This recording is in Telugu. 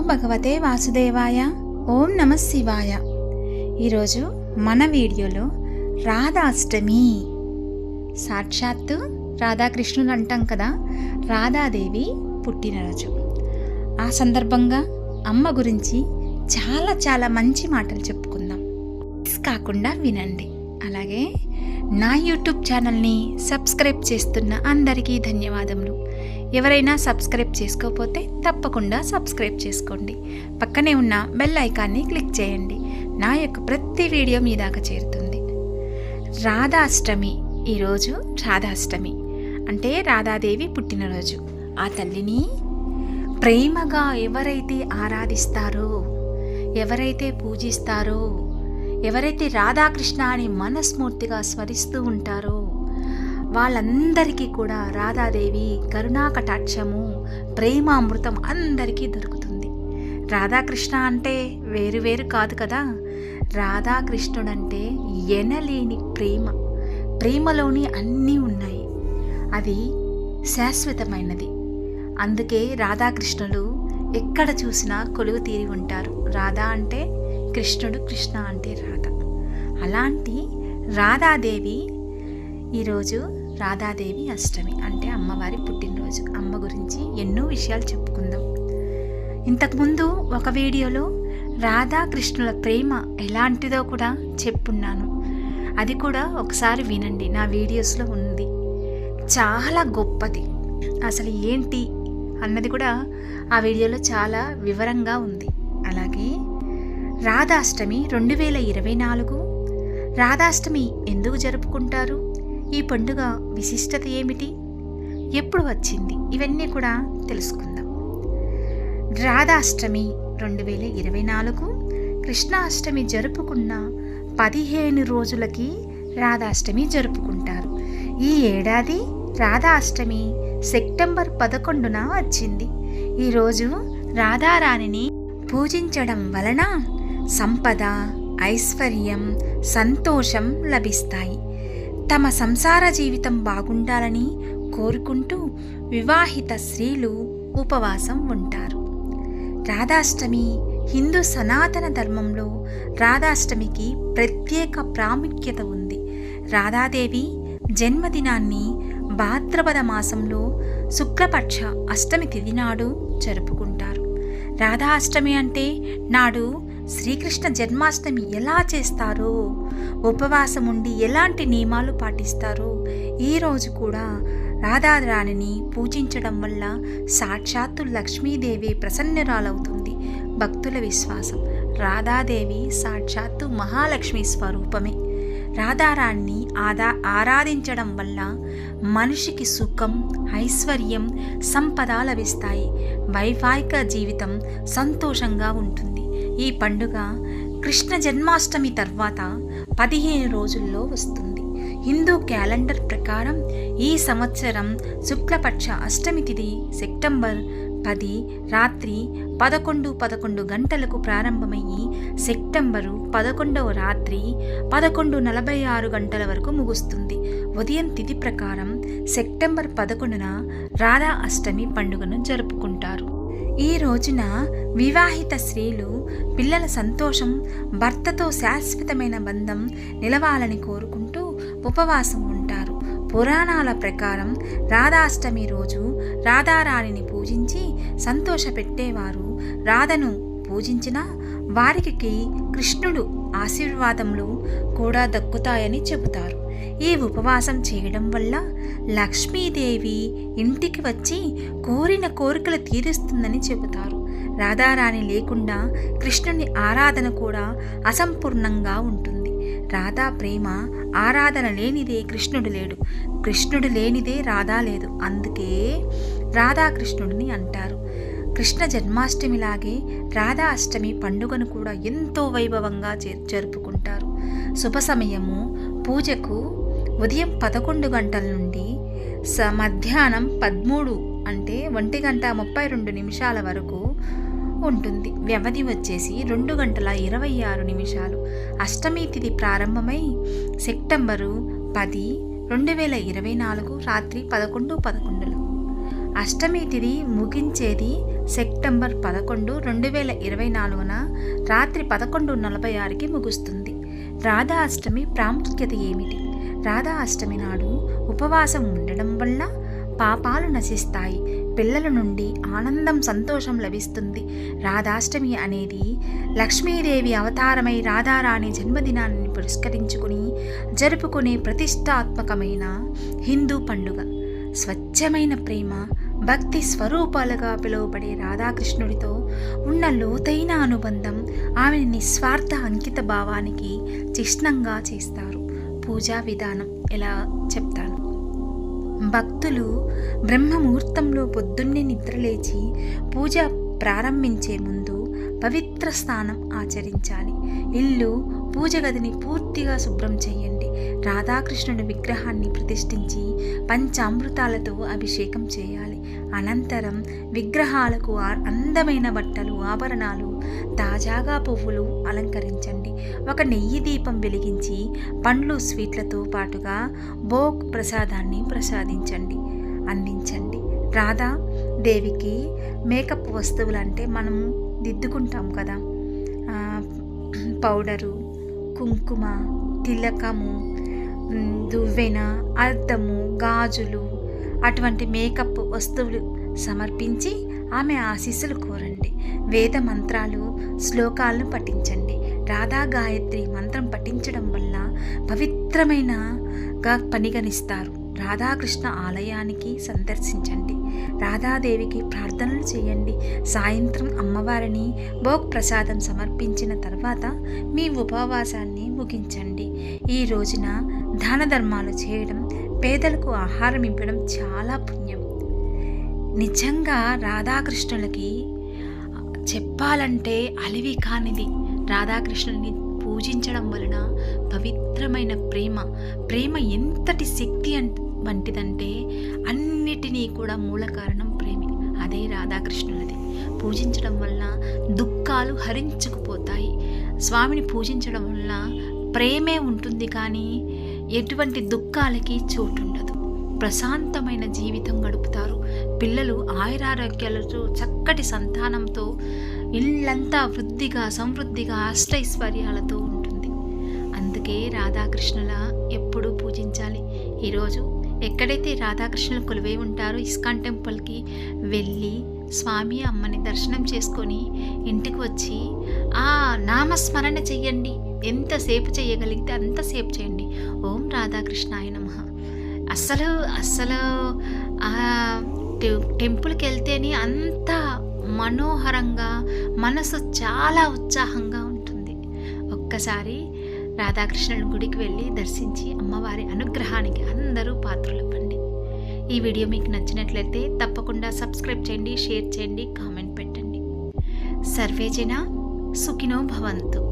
భగవతే వాసుదేవాయ. ఓం నమ శివాయ. ఈరోజు మన వీడియోలో రాధాష్టమి. సాక్షాత్తు రాధాకృష్ణులు అంటాం కదా రాధాదేవి పుట్టినరోజు. ఆ సందర్భంగా అమ్మ గురించి చాలా చాలా మంచి మాటలు చెప్పుకుందాం. కాకుండా వినండి. అలాగే నా యూట్యూబ్ ఛానల్ని సబ్స్క్రైబ్ చేస్తున్న అందరికీ ధన్యవాదములు. ఎవరైనా సబ్స్క్రైబ్ చేసుకోకపోతే తప్పకుండా సబ్స్క్రైబ్ చేసుకోండి. పక్కనే ఉన్న బెల్ ఐకాన్ని క్లిక్ చేయండి. నా యొక్క ప్రతి వీడియో మీ దాకా చేరుతుంది. రాధాష్టమి. ఈరోజు రాధాష్టమి. అంటే రాధాదేవి పుట్టినరోజు. ఆ తల్లిని ప్రేమగా ఎవరైతే ఆరాధిస్తారో ఎవరైతే పూజిస్తారో ఎవరైతే రాధాకృష్ణ అని మనస్ఫూర్తిగా స్మరిస్తూ ఉంటారో వాళ్ళందరికీ కూడా రాధాదేవి కరుణా కటాక్షము ప్రేమామృతం అందరికీ దొరుకుతుంది. రాధాకృష్ణ అంటే వేరు వేరు కాదు కదా. రాధాకృష్ణుడంటే ఎనలేని ప్రేమ. ప్రేమలోని అన్నీ ఉన్నాయి. అది శాశ్వతమైనది. అందుకే రాధాకృష్ణులు ఎక్కడ చూసినా కొలువు తీరి ఉంటారు. రాధా అంటే కృష్ణుడు కృష్ణ అంటే రాధ. అలాంటి రాధాదేవి ఈరోజు రాధాదేవి అష్టమి అంటే అమ్మవారి పుట్టినరోజు. అమ్మ గురించి ఎన్నో విషయాలు చెప్పుకుందాం. ఇంతకుముందు ఒక వీడియోలో రాధాకృష్ణుల ప్రేమ ఎలాంటిదో కూడా చెప్పున్నాను. అది కూడా ఒకసారి వినండి. నా వీడియోస్లో ఉంది. చాలా గొప్పది. అసలు ఏంటి అన్నది కూడా ఆ వీడియోలో చాలా వివరంగా ఉంది. అలాగే రాధాష్టమి రెండు వేల ఇరవై నాలుగు. రాధాష్టమి ఎందుకు జరుపుకుంటారు? ఈ పండుగ విశిష్టత ఏమిటి? ఎప్పుడు వచ్చింది? ఇవన్నీ కూడా తెలుసుకుందాం. రాధాష్టమి రెండు వేల ఇరవై నాలుగు కృష్ణాష్టమి జరుపుకున్న పదిహేను రోజులకి రాధాష్టమి జరుపుకుంటారు. ఈ ఏడాది రాధాష్టమి సెప్టెంబర్ పదకొండున వచ్చింది. ఈరోజు రాధారాణిని పూజించడం వలన సంపద ఐశ్వర్యం సంతోషం లభిస్తాయి. తమ సంసార జీవితం బాగుండాలని కోరుకుంటూ వివాహిత స్త్రీలు ఉపవాసం ఉంటారు. రాధాష్టమి హిందూ సనాతన ధర్మంలో రాధాష్టమికి ప్రత్యేక ప్రాముఖ్యత ఉంది. రాధాదేవి జన్మదినాన్ని భాద్రపద మాసంలో శుక్లపక్ష అష్టమి తిథి నాడు జరుపుకుంటారు. రాధా అష్టమి అంటే నాడు శ్రీకృష్ణ జన్మాష్టమి ఎలా చేస్తారో ఉపవాసం ఉండి ఎలాంటి నియమాలు పాటిస్తారో ఈరోజు కూడా రాధారాణిని పూజించడం వల్ల సాక్షాత్తు లక్ష్మీదేవి ప్రసన్నరాలవుతుంది. భక్తుల విశ్వాసం. రాధాదేవి సాక్షాత్తు మహాలక్ష్మి స్వరూపమే. రాధారాణిని ఆదా ఆరాధించడం వల్ల మనిషికి సుఖం ఐశ్వర్యం సంపద లభిస్తాయి. వైవాహిక జీవితం సంతోషంగా ఉంటుంది. ఈ పండుగ కృష్ణ జన్మాష్టమి తర్వాత పదిహేను రోజుల్లో వస్తుంది. హిందూ క్యాలెండర్ ప్రకారం ఈ సంవత్సరం శుక్లపక్ష అష్టమి తిథి సెప్టెంబర్ పది రాత్రి పదకొండు పదకొండు గంటలకు ప్రారంభమయ్యి సెప్టెంబరు పదకొండవ రాత్రి పదకొండు నలభై ఆరు గంటల వరకు ముగుస్తుంది. ఉదయం తిథి ప్రకారం సెప్టెంబర్ పదకొండున రాధా అష్టమి పండుగను జరుపుకుంటారు. ఈ రోజున వివాహిత స్త్రీలు పిల్లల సంతోషం భర్తతో శాశ్వతమైన బంధం నిలవాలని కోరుకుంటూ ఉపవాసం ఉంటారు. పురాణాల ప్రకారం రాధాష్టమి రోజు రాధారాణిని పూజించి సంతోషపెట్టేవారు రాధను పూజించినా వారికి కృష్ణుడు ఆశీర్వాదములు కూడా దక్కుతాయని చెబుతారు. ఈ ఉపవాసం చేయడం వల్ల లక్ష్మీదేవి ఇంటికి వచ్చి కోరిన కోరికలు తీరుస్తుందని చెబుతారు. రాధారాణి లేకుండా కృష్ణుని ఆరాధన కూడా అసంపూర్ణంగా ఉంటుంది. రాధా ప్రేమ ఆరాధన లేనిదే కృష్ణుడు లేడు. కృష్ణుడు లేనిదే రాధా లేదు. అందుకే రాధాకృష్ణుడిని అంటారు. కృష్ణ జన్మాష్టమిలాగే రాధా అష్టమి పండుగను కూడా ఎంతో వైభవంగా జరుపుకుంటారు. శుభ సమయము పూజకు ఉదయం పదకొండు గంటల నుండి స మధ్యాహ్నం పదమూడు అంటే ఒంటి గంట ముప్పై రెండు నిమిషాల వరకు ఉంటుంది. వ్యవధి వచ్చేసి రెండు గంటల ఇరవై ఆరు నిమిషాలు. అష్టమి తిథి ప్రారంభమై సెప్టెంబరు పది రెండు వేల ఇరవై నాలుగు రాత్రి పదకొండు పదకొండులు. అష్టమి తిథి ముగించేది సెప్టెంబర్ పదకొండు రెండు వేల ఇరవై నాలుగున రాత్రి పదకొండు నలభై ఆరుకి ముగుస్తుంది. రాధా అష్టమి ప్రాముఖ్యత ఏమిటి? రాధా అష్టమి నాడు ఉపవాసం ఉండడం వల్ల పాపాలు నశిస్తాయి. పిల్లల నుండి ఆనందం సంతోషం లభిస్తుంది. రాధాష్టమి అనేది లక్ష్మీదేవి అవతారమై రాధారాణి జన్మదినాన్ని పురస్కరించుకుని జరుపుకునే ప్రతిష్టాత్మకమైన హిందూ పండుగ. స్వచ్ఛమైన ప్రేమ భక్తి స్వరూపాలుగా పిలువబడే రాధాకృష్ణుడితో ఉన్న లోతైన అనుబంధం ఆమెని నిస్వార్థ అంకిత భావానికి చిహ్నంగా చేస్తారు పూజా విధానం ఎలా చెప్తాను? భక్తులు బ్రహ్మముహూర్తంలో పొద్దున్నే నిద్రలేచి పూజ ప్రారంభించే ముందు పవిత్ర స్నానం ఆచరించాలి. ఇల్లు పూజ గదిని పూర్తిగా శుభ్రం చేయండి. రాధాకృష్ణుడి విగ్రహాన్ని ప్రతిష్ఠించి పంచామృతాలతో అభిషేకం చేయాలి. అనంతరం విగ్రహాలకు అందమైన బట్టలు ఆభరణాలు తాజాగా పువ్వులు అలంకరించండి. ఒక నెయ్యి దీపం వెలిగించి పండ్లు స్వీట్లతో పాటుగా భోగ్ ప్రసాదాన్ని ప్రసాదించండి. అందించండి. రాధా దేవికి మేకప్ వస్తువులు అంటే మనం దిద్దుకుంటాం కదా. పౌడరు కుంకుమ తిలకము దువ్వెన అద్దము గాజులు అటువంటి మేకప్ వస్తువులు సమర్పించి ఆమె ఆశీస్సులు కోరండి. వేద మంత్రాలు శ్లోకాలను పఠించండి. రాధా గాయత్రి మంత్రం పఠించడం వల్ల పవిత్రమైనగా పనిగణిస్తారు రాధాకృష్ణ ఆలయానికి సందర్శించండి. రాధాదేవికి ప్రార్థనలు చేయండి. సాయంత్రం అమ్మవారిని భోగ్ ప్రసాదం సమర్పించిన తర్వాత మీ ఉపవాసాన్ని ముగించండి. ఈ రోజున దాన ధర్మాలు చేయడం పేదలకు ఆహారం ఇవ్వడం చాలా పుణ్యం. నిజంగా రాధాకృష్ణులకి చెప్పాలంటే అలివి కానిది. రాధాకృష్ణుని పూజించడం వలన పవిత్రమైన ప్రేమ ప్రేమ ఎంతటి శక్తి అంటే వంటిదంటే అన్నిటినీ కూడా మూల కారణం ప్రేమే. అదే రాధాకృష్ణులది పూజించడం వల్ల దుఃఖాలు హరించుకుపోతాయి. స్వామిని పూజించడం వల్ల ప్రేమే ఉంటుంది కానీ ఎటువంటి దుఃఖాలకి చోటు ఉండదు ప్రశాంతమైన జీవితం గడుపుతారు. పిల్లలు ఆయురారోగ్యాలతో చక్కటి సంతానంతో ఇల్లంతా వృద్ధిగా సమృద్ధిగా అష్టైశ్వర్యాలతో ఉంటుంది. అందుకే రాధాకృష్ణుల ఎప్పుడూ పూజించాలి. ఈరోజు ఎక్కడైతే రాధాకృష్ణులు కొలువై ఉంటారో ఇస్కాన్ టెంపుల్కి వెళ్ళి స్వామి అమ్మని దర్శనం చేసుకొని ఇంటికి వచ్చి ఆ నామస్మరణ చెయ్యండి. ఎంతసేపు చేయగలిగితే అంతసేపు చేయండి ఓం రాధాకృష్ణాయ నమః. అస్సలు అస్సలు ఆ టెంపుల్కి వెళ్తేనే అంత మనోహరంగా మనసు చాలా ఉత్సాహంగా ఉంటుంది. ఒక్కసారి రాధాకృష్ణుల గుడికి వెళ్ళి దర్శించి అమ్మవారి అనుగ్రహానికి అందరూ పాత్రలవ్వండి. ఈ వీడియో మీకు నచ్చినట్లయితే తప్పకుండా సబ్స్క్రైబ్ చేయండి షేర్ చేయండి కామెంట్ పెట్టండి. సర్వేజన సుఖినో భవంతు.